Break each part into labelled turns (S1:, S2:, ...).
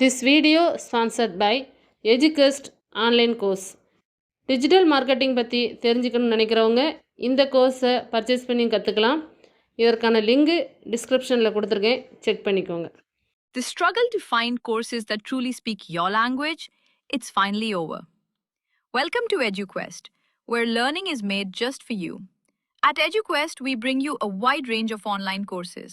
S1: This video sponsored by Eduquest online course digital marketing பற்றி தெரிஞ்சுக்கணும்னு நினைக்கிறவங்க இந்த கோர்ஸை பர்ச்சேஸ் பண்ணி கற்றுக்கலாம் இதற்கான லிங்கு டிஸ்கிரிப்ஷனில் கொடுத்துருக்கேன் செக் பண்ணிக்கோங்க
S2: The struggle to find courses that truly speak your language, it's finally over. Welcome to EduQuest, where learning is made just for you. At EduQuest, we bring you a wide range of online courses,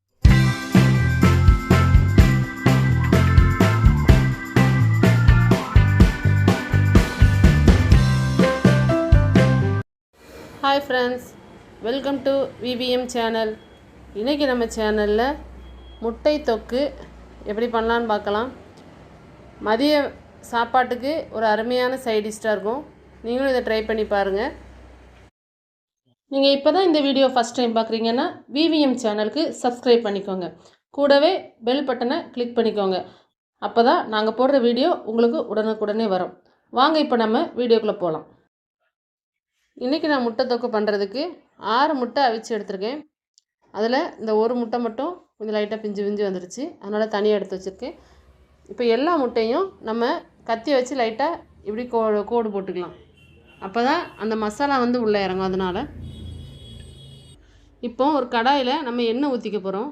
S1: Hi friends welcome to VPM channel இன்றைக்கி நம்ம சேனலில் முட்டை தொக்கு எப்படி பண்ணலான்னு பார்க்கலாம். மதிய சாப்பாட்டுக்கு ஒரு அருமையான சைடிஷ்டாக இருக்கும். நீங்களும் இதை ட்ரை பண்ணி பாருங்கள் நீங்கள் இப்போ தான் இந்த வீடியோ ஃபஸ்ட் டைம் பார்க்குறீங்கன்னா விவிஎம் சேனலுக்கு சப்ஸ்கிரைப் பண்ணிக்கோங்க. கூடவே பெல் பட்டனை கிளிக் பண்ணிக்கோங்க. அப்போ தான் நாங்கள் போடுற வீடியோ உங்களுக்கு உடனுக்குடனே வரும். வாங்க இப்போ நம்ம வீடியோக்குள்ளே போகலாம் இன்றைக்கி நான் முட்டை தொக்கு பண்ணுறதுக்கு ஆறு முட்டை அவிச்சு எடுத்திருக்கேன். அதில் இந்த ஒரு முட்டை மட்டும் கொஞ்சம் லைட்டாக பிஞ்சு பிஞ்சு வந்துடுச்சு அதனால் தனியாக எடுத்து வச்சுருக்கேன். இப்போ எல்லா முட்டையும் நம்ம கத்தி வச்சு லைட்டாக இப்படி கோ கோடு போட்டுக்கலாம். அப்போ தான் அந்த மசாலா வந்து உள்ளே இறங்கும். அதனால் இப்போ ஒரு கடாயில் நம்ம எண்ணெய் ஊற்றிக்க போகிறோம்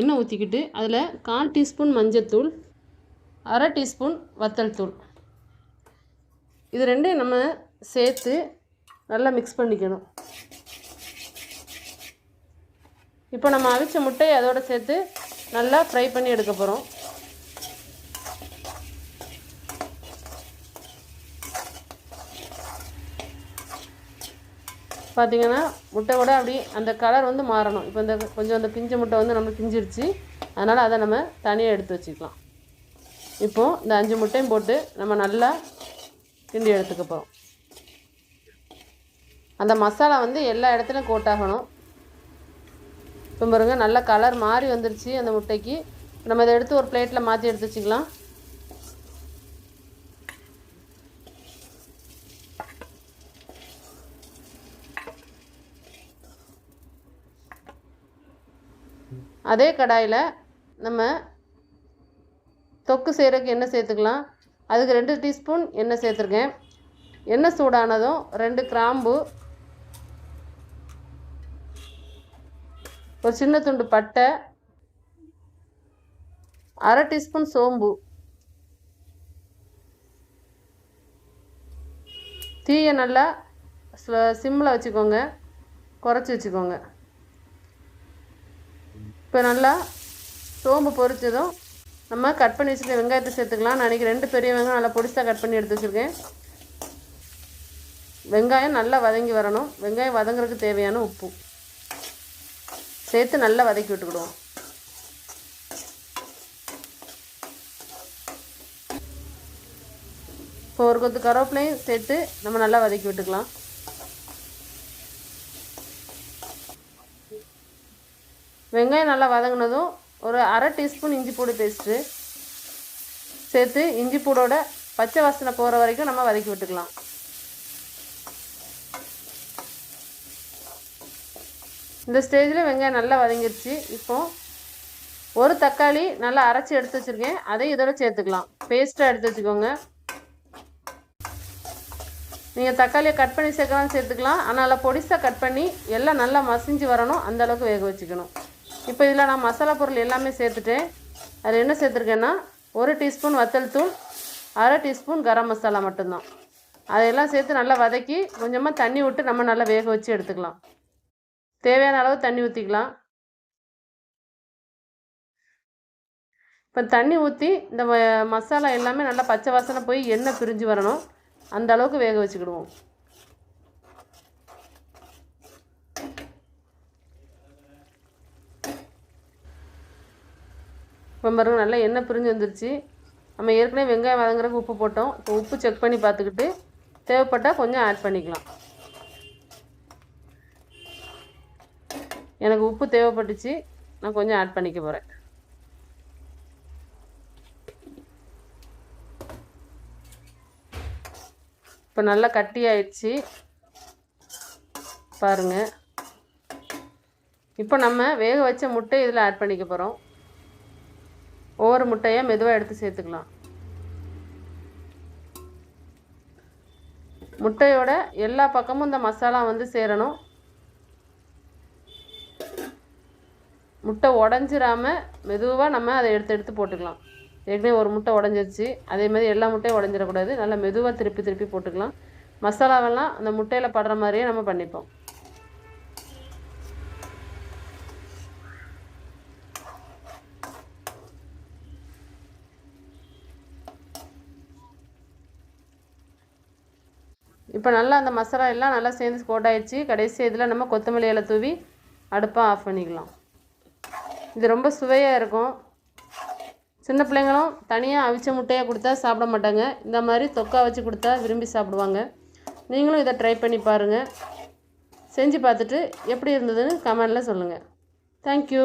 S1: எண்ணெய் ஊற்றிக்கிட்டு அதில் கால் டீஸ்பூன் மஞ்சத்தூள் அரை டீஸ்பூன் வத்தல் தூள். இது ரெண்டையும் நம்ம சேர்த்து நல்லா மிக்ஸ் பண்ணிக்கணும். இப்போ நம்ம அவிச்ச முட்டையை அதோடு சேர்த்து நல்லா ஃப்ரை பண்ணி எடுக்க போகிறோம் பார்த்தீங்கன்னா முட்டை கூட அப்படி அந்த கலர் வந்து மாறணும். இப்போ இந்த கொஞ்சம் அந்த பிஞ்ச முட்டை வந்து நம்ம பிஞ்சிருச்சு. அதனால் அதை நம்ம தனியாக எடுத்து வச்சுக்கலாம். இப்போது இந்த அஞ்சு முட்டையும் போட்டு நம்ம நல்லா கிண்டி எடுத்துக்க போகிறோம் அந்த மசாலா வந்து எல்லா இடத்துலையும் கோட்டாகணும். இப்போ பாருங்க நல்ல கலர் மாறி வந்துருச்சு அந்த முட்டைக்கு. நம்ம இதை எடுத்து ஒரு பிளேட்டில் மாற்றி எடுத்து வச்சுக்கலாம். அதே கடாயில் நம்ம தொக்கு செய்கிறதுக்கு என்ன சேர்த்துக்கலாம்? அதுக்கு ரெண்டு டீஸ்பூன் எண்ணெய் சேர்த்துருக்கேன். எண்ணெய் சூடானதும் ரெண்டு கிராம்பு ஒரு சின்ன துண்டு பட்டை அரை டீஸ்பூன் சோம்பு தீயை நல்லா சிம்மில் வச்சுக்கோங்க. குறைச்சி வச்சுக்கோங்க. இப்போ நல்லா சோம்பு பொரிச்சதும் நம்ம கட் பண்ணி வச்சுருக்க வெங்காயத்தை சேர்த்துக்கலாம். நான் ரெண்டு பெரிய வெங்காயம் நல்லா பொடிசாக கட் பண்ணி எடுத்து வச்சுருக்கேன். வெங்காயம் நல்லா வதங்கி வரணும். வெங்காயம் வதங்குறதுக்கு தேவையான உப்பு. சேர்த்து நல்லா வதக்கி விட்டுக்கிடுவோம். இப்போ ஒரு கொத்து கருவேப்பிலையும் சேர்த்து நம்ம நல்லா வதக்கி விட்டுக்கலாம். வெங்காயம் நல்லா வதங்கினதும் ஒரு அரை டீஸ்பூன் இஞ்சி பூடு பேஸ்ட்டு சேர்த்து இஞ்சி பூடோட பச்சை வாசனை போகிற வரைக்கும் நம்ம வதக்கி விட்டுக்கலாம். இந்த ஸ்டேஜில் வெங்காயம் நல்லா வதங்கிருச்சு. இப்போது ஒரு தக்காளி நல்லா அரைச்சி எடுத்து வச்சுருக்கேன். அதையும் இதோட சேர்த்துக்கலாம். பேஸ்ட்டாக எடுத்து வச்சுக்கோங்க. நீங்கள் தக்காளியை கட் பண்ணி சேர்க்கலாம் சேர்த்துக்கலாம். ஆனால் பொடிசாக கட் பண்ணி எல்லாம் நல்லா மசிஞ்சு வரணும். அந்தளவுக்கு வேக வச்சுக்கணும். இப்போ இதில் நான் மசாலா பொருள் எல்லாமே சேர்த்துட்டேன் அதில் என்ன சேர்த்துருக்கேன்னா ஒரு டீஸ்பூன் வத்தல் தூள் அரை டீஸ்பூன் கரம் மசாலா மட்டும்தான். அதையெல்லாம் சேர்த்து நல்லா வதக்கி கொஞ்சமாக தண்ணி விட்டு நம்ம நல்லா வேக வச்சு எடுத்துக்கலாம். தேவையான அளவு தண்ணி ஊற்றிக்கலாம். இப்போ தண்ணி ஊற்றி இந்த மசாலா எல்லாமே நல்லா பச்சை வாசனை போய் எண்ணெய் பிரிஞ்சு வரணும். அந்த அளவுக்கு வேக வச்சுக்கிடுவோம். இப்போ பாருங்க நல்லா எண்ணெய் பிரிஞ்சு வந்துருச்சு. நம்ம ஏற்கனவே வெங்காயம் வதங்குறதுக்கு உப்பு போட்டோம். இப்போ உப்பு செக் பண்ணி பார்த்துக்கிட்டு தேவைப்பட்டால் கொஞ்சம் ஆட் பண்ணிக்கலாம். எனக்கு உப்பு தேவைப்பட்டுச்சு. நான் கொஞ்சம் ஆட் பண்ணிக்க போகிறேன் இப்போ நல்லா கட்டி ஆயிடுச்சு. பாருங்கள் இப்போ நம்ம வேக வச்ச முட்டை இதில் ஆட் பண்ணிக்க போகிறோம் ஒவ்வொரு முட்டையை மெதுவாக எடுத்து சேர்த்துக்கலாம். முட்டையோட எல்லா பக்கமும் இந்த மசாலா வந்து சேரணும். முட்டை உடஞ்சிராமல் மெதுவாக நம்ம அதை எடுத்து எடுத்து போட்டுக்கலாம். ஏற்கனவே ஒரு முட்டை உடஞ்சிருச்சு. அதே மாதிரி எல்லா முட்டையும் உடஞ்சிடக்கூடாது. நல்லா மெதுவாக திருப்பி திருப்பி போட்டுக்கலாம். மசாலாவெல்லாம் அந்த முட்டையில் படுற மாதிரியே நம்ம பண்ணிப்போம். இப்போ நல்லா அந்த மசாலா எல்லாம் நல்லா சேர்ந்து கோட் கடைசி இதில் நம்ம கொத்தமல்லி இலை தூவி அடுப்பாக ஆஃப் பண்ணிக்கலாம். இது ரொம்ப சுவையாக இருக்கும். சின்ன பிள்ளைங்களும் தனியாக அவிச்ச முட்டையாக கொடுத்தா சாப்பிட மாட்டாங்க. இந்த மாதிரி தொக்கா வச்சு கொடுத்தா விரும்பி சாப்பிடுவாங்க. நீங்களும் இதை ட்ரை பண்ணி பாருங்கள் செஞ்சு பார்த்துட்டு எப்படி இருந்ததுன்னு கமெண்டில் சொல்லுங்கள் தேங்க்யூ